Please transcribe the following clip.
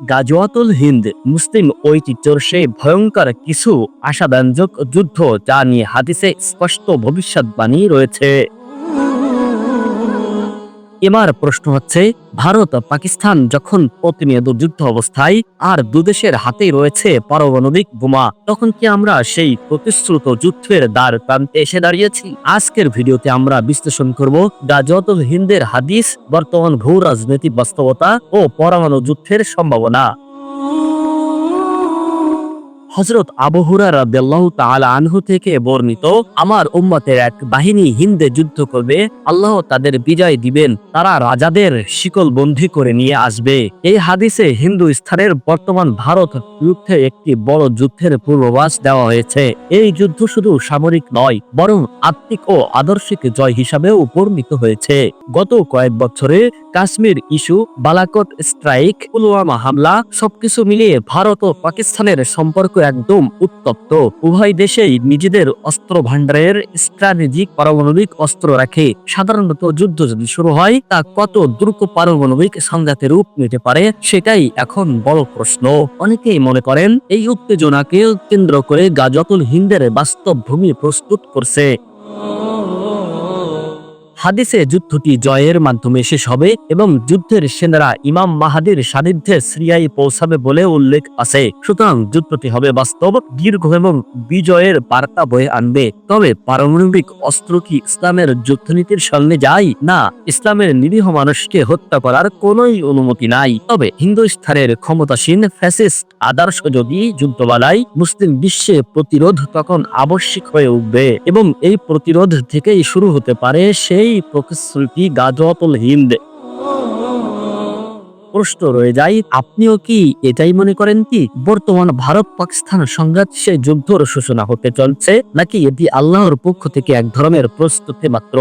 গাজওয়াতুল হিন্দ মুসলিম ঐতিহ্যর সেই ভয়ঙ্কর কিছু আশাব্যঞ্জক যুদ্ধ যা নিয়ে হাদিসে স্পষ্ট ভবিষ্যৎবাণী রয়েছে। এবার প্রশ্ন হচ্ছে, ভারত পাকিস্তান যখন প্রতিনিয়ত যুদ্ধ অবস্থায় আর দুদেশের হাতেই রয়েছে পারমাণবিক বোমা, তখন কি আমরা সেই প্রতিশ্রুত যুদ্ধের দ্বার প্রান্তে এসে দাঁড়িয়েছি? আজকের ভিডিওতে আমরা বিশ্লেষণ করব যত হিন্দের হাদিস, বর্তমান ভূ রাজনৈতিক বাস্তবতা ও পরমাণু যুদ্ধের সম্ভাবনা। হজরত আবহুরা রাদিয়াল্লাহু তাআলা আনহু থেকে বর্ণিত, আমার উম্মতের এক বাহিনী হিন্দে যুদ্ধ করবে, আল্লাহ তাদের বিজয় দিবেন, তারা রাজাদের শিকল বন্দী করে নিয়ে আসবে। এই হাদিসে হিন্দু স্থানের বর্তমান ভারত বিরুদ্ধে একটি বড় যুদ্ধের পূর্বাভাস দেওয়া হয়েছে। এই যুদ্ধ শুধু সামরিক নয়, বরং আত্মিক ও আদর্শিক জয় হিসাবেও উপনীত হয়েছে। গত কয়েক বছরে কাশ্মীর ইস্যু, বালাকোট স্ট্রাইক, পুলওয়ামা হামলা, সবকিছু মিলিয়ে ভারত ও পাকিস্তানের সম্পর্ক একদম উত্তপ্ত। উভয় দেশেই নিজেদের অস্ত্র ভান্ডারের স্ট্র্যাটেজিক পারমাণবিক অস্ত্র রাখে। সাধারণত যুদ্ধ যদি শুরু হয়, তা কত দ্রুত পারমাণবিক সংঘাতে রূপ নিতে পারে সেটাই এখন বড় প্রশ্ন। অনেকেই মনে করেন, এই উত্তেজনাকে কেন্দ্র করে গাজতুল হিন্দের বাস্তব ভূমি প্রস্তুত করছে। হাদিসে যুদ্ধটি জয়ের মাধ্যমে শেষ হবে এবং যুদ্ধের সেনারা ইমাম মাহাদির সান্নিধ্যে সিরিয়ায় পৌঁছাবে বলে উল্লেখ আছে। সুতরাং যুদ্ধটি হবে বাস্তব, দীর্ঘ এবং বিজয়ের বার্তা বয়ে আনবে। তবে পারমাণবিক অস্ত্র কি ইসলামের যুদ্ধনীতির সঙ্গে যায়? না, ইসলামের নিরীহ মানুষকে হত্যা করার কোনোই অনুমতি নাই। তবে হিন্দুস্থানের ক্ষমতাসীন ফ্যাসিস্ট আদর্শ যদি যুদ্ধ বালায় মুসলিম বিশ্বে প্রতিরোধ তখন আবশ্যিক হয়ে উঠবে এবং এই প্রতিরোধ থেকেই শুরু হতে পারে সেই প্রতিশ্রুতি গাজওয়াতুল হিন্দ। প্রশ্ন রয়ে যায়, আপনিও কি এটাই মনে করেন কি বর্তমান ভারত পাকিস্তান সংঘাত সে যুদ্ধর সূচনা হতে চলছে, নাকি এটি আল্লাহর পক্ষ থেকে এক ধরনের প্রস্তুতি মাত্র?